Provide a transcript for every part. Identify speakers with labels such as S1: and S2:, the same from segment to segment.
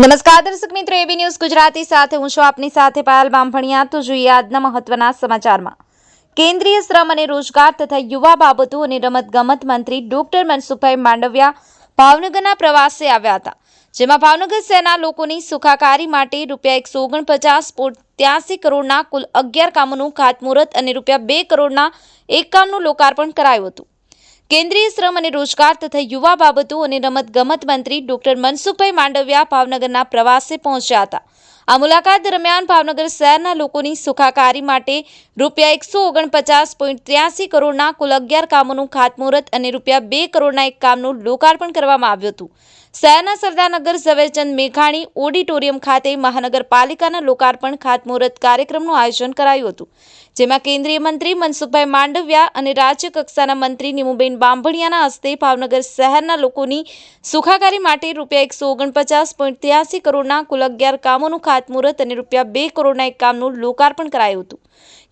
S1: નમસ્કાર દર્શક મિત્રો, એબી ન્યૂઝ ગુજરાતી સાથે હું છું આપની સાથે પાયલ બામભણિયા. તો જોઈએ આજના મહત્વના સમાચારમાં. કેન્દ્રીય શ્રમ અને રોજગાર તથા યુવા બાબતો અને રમતગમત મંત્રી ડોક્ટર મનસુખભાઈ માંડવિયા ભાવનગરના પ્રવાસે આવ્યા હતા, જેમાં ભાવનગર શહેરના લોકોની સુખાકારી માટે રૂપિયા એકસો ઓગણપચાસ ત્યાસી કરોડના કુલ અગિયાર કામોનું ખાતમુહૂર્ત અને રૂપિયા બે કરોડના એક કામનું લોકાર્પણ કરાયું હતું. કેન્દ્રીય શ્રમ અને રોજગાર તથા યુવા બાબતો અને રમતગમત મંત્રી ડોક્ટર મનસુખભાઈ માંડવિયા ભાવનગરના પ્રવાસે પહોંચ્યા હતા. આ મુલાકાત દરમિયાન ભાવનગર શહેરના લોકોની સુખાકારી માટે રૂપિયા એકસો ઓગણપચાસ પોઈન્ટ ત્ર્યાસી કરોડના કુલ અગિયાર કામોનું ખાતમુહૂર્ત અને રૂપિયા બે કરોડના એક કામનું લોકાર્પણ કરવામાં આવ્યું હતું. શહેરના સરદારનગર ઝવેરચંદ મેઘાણી ઓડિટોરિયમ ખાતે મહાનગરપાલિકાના લોકાર્પણ ખાતમુહૂર્ત કાર્યક્રમનું આયોજન કરાયું હતું, જેમાં કેન્દ્રીય મંત્રી મનસુખભાઈ માંડવિયા અને રાજ્ય કક્ષાના મંત્રી નીમુબેન બાંભણિયાના હસ્તે ભાવનગર શહેરના લોકોની સુખાકારી માટે રૂપિયા એકસો ઓગણપચાસ પોઈન્ટ ત્યાસી કરોડના કુલ અગિયાર કામોનું ખાતમુહૂર્ત અને રૂપિયા બે કરોડના એક કામનું લોકાર્પણ કરાયું હતું.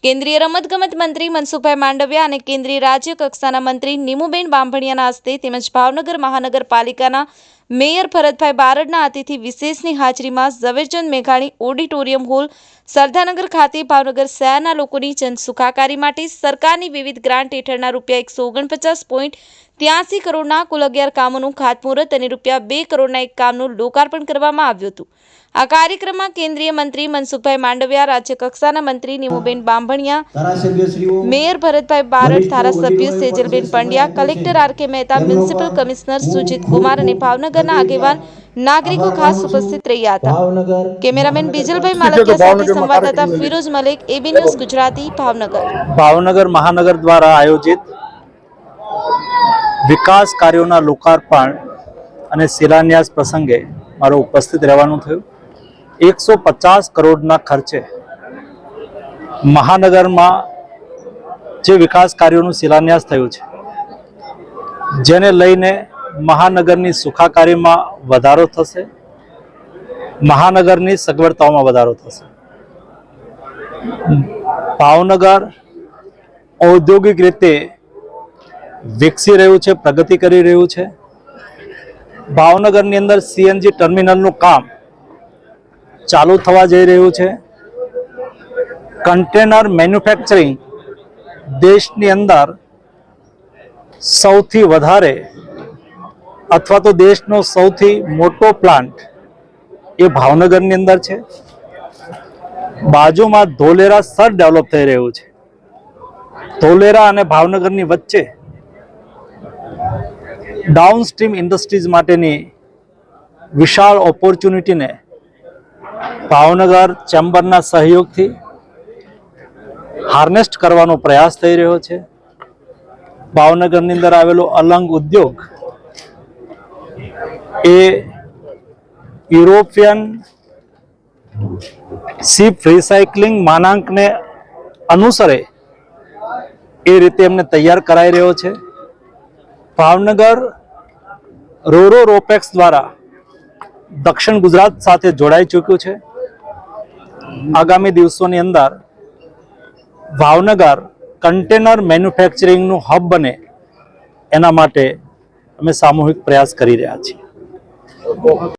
S1: કેન્દ્રીય રમતગમત મંત્રી મનસુખભાઈ માંડવિયા અને કેન્દ્રીય રાજ્ય કક્ષાના મંત્રી નીમુબેન બાંભણિયાના હસ્તે તેમજ ભાવનગર મહાનગરપાલિકાના મેયર ભરતભાઈ બારડના અતિથિ વિશેષની હાજરીમાં ઝવેરચંદ મેઘાણી ઓડિટોરિયમ હોલ સરદારનગર ખાતે ભાવનગર શહેરના લોકોની જનસુખાકારી માટે સરકારની વિવિધ ગ્રાન્ટ હેઠળના રૂપિયા એકસો ઓગણપચાસ પોઈન્ટ ત્યાસી કરોડના કુલ અગિયાર કામોનું ખાતમુહૂર્ત અને રૂપિયા બે કરોડના એક કામનું લોકાર્પણ કરવામાં આવ્યું હતું. આ કાર્યક્રમમાં કેન્દ્રીય મંત્રી મનસુખભાઈ માંડવિયા રાજ્ય કક્ષાના મંત્રી નીમુબેન બાંભણિયા મેયર ભરતભાઈ બારડ ધારાસભ્ય Sejalben Pandya collector R K Mehta municipal commissioner Sujit Kumar અને ભાવનગરના આગેવાન નાગરિકો ખાસ ઉપસ્થિત રહ્યા હતા. કેમેરામેન બીજલભાઈ માલકિયા સાથે સંવાદદાતા ફિરોઝ મલિક એબી ન્યૂઝ ગુજરાતી ભાવનગર.
S2: ભાવનગર મહાનગર દ્વારા આયોજિત વિકાસ કાર્યોના લોકાર્પણ અને શિલાન્યાસ પ્રસંગે મારો ઉપસ્થિત રહેવાનું થયું. એકસો પચાસ કરોડના ખર્ચે મહાનગરમાં જે વિકાસ કાર્યોનું શિલાન્યાસ થયું છે જેને લઈને મહાનગરની સુખાકારીમાં વધારો થશે? મહાનગરની સગવડતાઓમાં વધારો થશે? ભાવનગર ઔદ્યોગિક રીતે વિકસી રહ્યું છે, પ્રગતિ કરી રહ્યું છે. ભાવનગરની અંદર સીએનજી ટર્મિનલનું કામ ચાલુ થવા જઈ રહ્યું છે. કન્ટેનર મેન્યુફેક્ચરિંગ દેશની અંદર સૌથી વધારે અથવા તો દેશનો સૌથી મોટો પ્લાન્ટ એ ભાવનગરની અંદર છે. બાજુમાં ધોલેરા સર ડેવલપ થઈ રહ્યું છે. ધોલેરા અને ભાવનગરની વચ્ચે ડાઉન સ્ટ્રીમ ઇન્ડસ્ટ્રીઝ માટેની વિશાળ ઓપોર્ચ્યુનિટીને ભાવનગર ચેમ્બરના સહયોગથી હાર્નેસ્ટ કરવાનો પ્રયાસ થઈ રહ્યો છે. ભાવનગરની અંદર આવેલો અલંગ ઉદ્યોગ એ યુરોપિયન સીપ રિસાયકલિંગ માનાંકને અનુસરે એ રીતે એમને તૈયાર કરાઈ રહ્યો છે. ભાવનગર રોરો રોપેક્સ દ્વારા દક્ષિણ ગુજરાત સાથે જોડાઈ ચૂક્યું છે. આગામી દિવસોની અંદર ભાવનગર કન્ટેનર મેન્યુફેક્ચરિંગનું હબ બને એના માટે અમે સામૂહિક પ્રયાસ કરી રહ્યા છીએ.